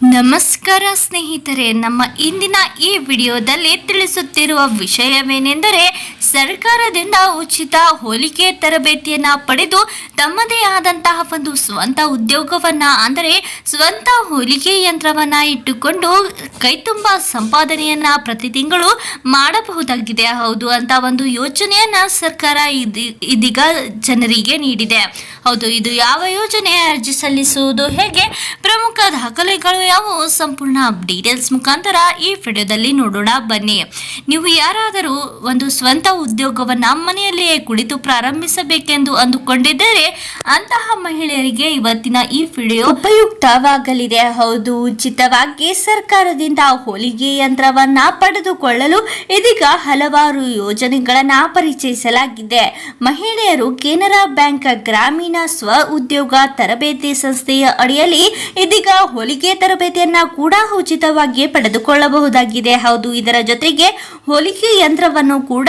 ನಮಸ್ಕಾರ ಸ್ನೇಹಿತರೆ ನಮ್ಮ ಇಂದಿನ ಈ ವಿಡಿಯೋದಲ್ಲಿ ತಿಳಿಸುತ್ತಿರುವ ವಿಷಯವೇನೆಂದರೆ ಸರ್ಕಾರದಿಂದ ಉಚಿತ ಹೋಲಿಕೆ ತರಬೇತಿಯನ್ನ ಪಡೆದು ತಮ್ಮದೇ ಆದಂತಹ ಒಂದು ಸ್ವಂತ ಉದ್ಯೋಗವನ್ನ, ಅಂದರೆ ಸ್ವಂತ ಹೋಲಿಕೆ ಯಂತ್ರವನ್ನ ಇಟ್ಟುಕೊಂಡು ಕೈತುಂಬ ಸಂಪಾದನೆಯನ್ನ ಪ್ರತಿ ತಿಂಗಳು ಮಾಡಬಹುದಾಗಿದೆ. ಹೌದು, ಅಂತ ಒಂದು ಯೋಜನೆಯನ್ನ ಸರ್ಕಾರ ಇದಿ- ಇದೀಗ ಜನರಿಗೆ ನೀಡಿದೆ. ಹೌದು, ಇದು ಯಾವ ಯೋಜನೆ ಅರ್ಜಿ ಸಲ್ಲಿಸುವುದು, ಹೇಗೆ, ಪ್ರಮುಖ ದಾಖಲೆಗಳು ಯಾವುವು, ಸಂಪೂರ್ಣ ಡೀಟೇಲ್ಸ್ ಮುಖಾಂತರ ಈ ವಿಡಿಯೋದಲ್ಲಿ ನೋಡೋಣ ಬನ್ನಿ. ನೀವು ಯಾರಾದರೂ ಒಂದು ಸ್ವಂತ ಉದ್ಯೋಗವನ್ನ ಮನೆಯಲ್ಲಿಯೇ ಕುಳಿತು ಪ್ರಾರಂಭಿಸಬೇಕೆಂದು ಅಂದುಕೊಂಡಿದ್ದರೆ ಅಂತಹ ಮಹಿಳೆಯರಿಗೆ ಇವತ್ತಿನ ಈ ವಿಡಿಯೋ ಉಪಯುಕ್ತವಾಗಲಿದೆ. ಹೌದು, ಉಚಿತವಾಗಿ ಸರ್ಕಾರದಿಂದ ಹೋಲಿಗೆ ಯಂತ್ರವನ್ನ ಪಡೆದುಕೊಳ್ಳಲು ಇದೀಗ ಹಲವಾರು ಯೋಜನೆಗಳನ್ನ ಪರಿಚಯಿಸಲಾಗಿದೆ. ಮಹಿಳೆಯರು ಕೆನರಾ ಬ್ಯಾಂಕ್ ಗ್ರಾಮೀಣ ಸ್ವ ಉದ್ಯೋಗ ತರಬೇತಿ ಸಂಸ್ಥೆಯ ಅಡಿಯಲ್ಲಿ ಇದೀಗ ಹೋಲಿಗೆ ತರಬೇತಿಯನ್ನ ಕೂಡ ಉಚಿತವಾಗಿ ಪಡೆದುಕೊಳ್ಳಬಹುದಾಗಿದೆ. ಹೌದು, ಇದರ ಜೊತೆಗೆ ಹೋಲಿಕೆ ಯಂತ್ರವನ್ನು ಕೂಡ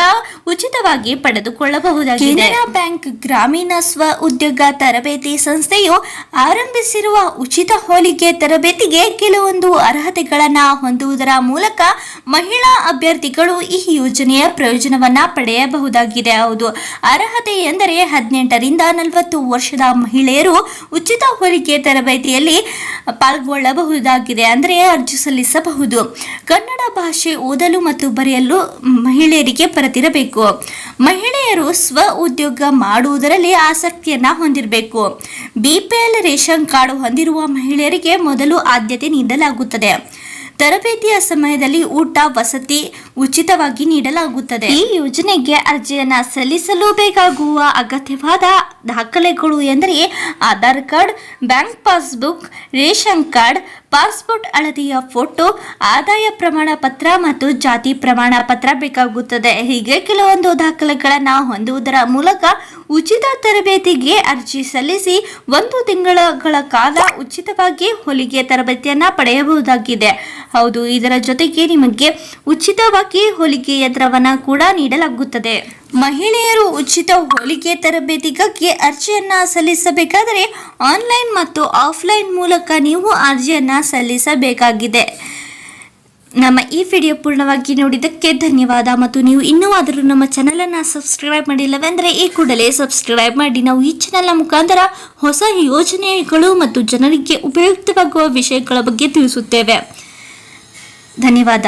ಉಚಿತವಾಗಿ ಪಡೆದುಕೊಳ್ಳಬಹುದಾಗಿದೆ. ಕೆನರಾ ಬ್ಯಾಂಕ್ ಗ್ರಾಮೀಣ ಸ್ವ ಉದ್ಯೋಗ ತರಬೇತಿ ಸಂಸ್ಥೆಯು ಆರಂಭಿಸಿರುವ ಉಚಿತ ಹೋಲಿಕೆ ತರಬೇತಿಗೆ ಕೆಲವೊಂದು ಅರ್ಹತೆಗಳನ್ನು ಹೊಂದುವುದರ ಮೂಲಕ ಮಹಿಳಾ ಅಭ್ಯರ್ಥಿಗಳು ಈ ಯೋಜನೆಯ ಪ್ರಯೋಜನವನ್ನ ಪಡೆಯಬಹುದಾಗಿದೆ. ಹೌದು, ಅರ್ಹತೆ ಎಂದರೆ ಹದಿನೆಂಟರಿಂದ ನಲವತ್ತು ವರ್ಷದ ಮಹಿಳೆಯರು ಉಚಿತ ಹೋಲಿಕೆ ತರಬೇತಿಯಲ್ಲಿ ಪಾಲ್ಗೊಳ್ಳಬಹುದಾಗಿದೆ ಅಂದರೆ ಅರ್ಜಿ ಸಲ್ಲಿಸಬಹುದು. ಕನ್ನಡ ಭಾಷೆ ಓದಲು ಮತ್ತು ಬರೆಯಲು ಮಹಿಳೆಯರಿಗೆ ಬರೆದಿರಬೇಕು ಮಹಿಳೆಯರು ಸ್ವ ಉದ್ಯೋಗ ಮಾಡುವುದರಲ್ಲಿ ಆಸಕ್ತಿಯನ್ನ ಹೊಂದಿರಬೇಕು. ಬಿಪಿಎಲ್ ರೇಷನ್ ಕಾರ್ಡ್ ಹೊಂದಿರುವ ಮಹಿಳೆಯರಿಗೆ ಮೊದಲು ಆದ್ಯತೆ ನೀಡಲಾಗುತ್ತದೆ. ತರಬೇತಿಯ ಸಮಯದಲ್ಲಿ ಊಟ, ವಸತಿ ಉಚಿತವಾಗಿ ನೀಡಲಾಗುತ್ತದೆ. ಈ ಯೋಜನೆಗೆ ಅರ್ಜಿಯನ್ನು ಸಲ್ಲಿಸಲು ಬೇಕಾಗುವ ಅಗತ್ಯವಾದ ದಾಖಲೆಗಳು ಎಂದರೆ Aadhaar card, bank passbook, ration card passport ಅಳತೆಯ ಫೋಟೋ, ಆದಾಯ ಪ್ರಮಾಣ ಪತ್ರ ಮತ್ತು ಜಾತಿ ಪ್ರಮಾಣ ಪತ್ರ ಬೇಕಾಗುತ್ತದೆ. ಹೀಗೆ ಕೆಲವೊಂದು ದಾಖಲೆಗಳನ್ನು ಹೊಂದುವುದರ ಮೂಲಕ ಉಚಿತ ತರಬೇತಿಗೆ ಅರ್ಜಿ ಸಲ್ಲಿಸಿ ಒಂದು ತಿಂಗಳ ಕಾಲ ಉಚಿತವಾಗಿ ಹೊಲಿಗೆ ತರಬೇತಿಯನ್ನು ಪಡೆಯಬಹುದಾಗಿದೆ. ಹೌದು, ಇದರ ಜೊತೆಗೆ ನಿಮಗೆ ಉಚಿತವಾಗಿ ಹೊಲಿಗೆ ಯಂತ್ರವನ್ನ ಕೂಡ ನೀಡಲಾಗುತ್ತದೆ. ಮಹಿಳೆಯರು ಉಚಿತ ಹೋಲಿಕೆ ತರಬೇತಿಗಾಗಿ ಅರ್ಜಿಯನ್ನ ಸಲ್ಲಿಸಬೇಕಾದರೆ ಆನ್ಲೈನ್ ಮತ್ತು ಆಫ್ಲೈನ್ ಮೂಲಕ ನೀವು ಅರ್ಜಿಯನ್ನ ಸಲ್ಲಿಸಬೇಕಾಗಿದೆ. ನಮ್ಮ ಈ ವಿಡಿಯೋ ಪೂರ್ಣವಾಗಿ ನೋಡಿದ್ದಕ್ಕೆ ಧನ್ಯವಾದ. ಮತ್ತು ನೀವು ಇನ್ನೂ ಆದರೂ ನಮ್ಮ ಚಾನಲನ್ನು ಸಬ್ಸ್ಕ್ರೈಬ್ ಮಾಡಿಲ್ಲವೆಂದರೆ ಈ ಕೂಡಲೇ ಸಬ್ಸ್ಕ್ರೈಬ್ ಮಾಡಿ. ನಾವು ಈ ಚಾನಲ್ನ ಮುಖಾಂತರ ಹೊಸ ಯೋಜನೆಗಳು ಮತ್ತು ಜನರಿಗೆ ಉಪಯುಕ್ತವಾಗುವ ವಿಷಯಗಳ ಬಗ್ಗೆ ತಿಳಿಸುತ್ತೇವೆ. ಧನ್ಯವಾದ.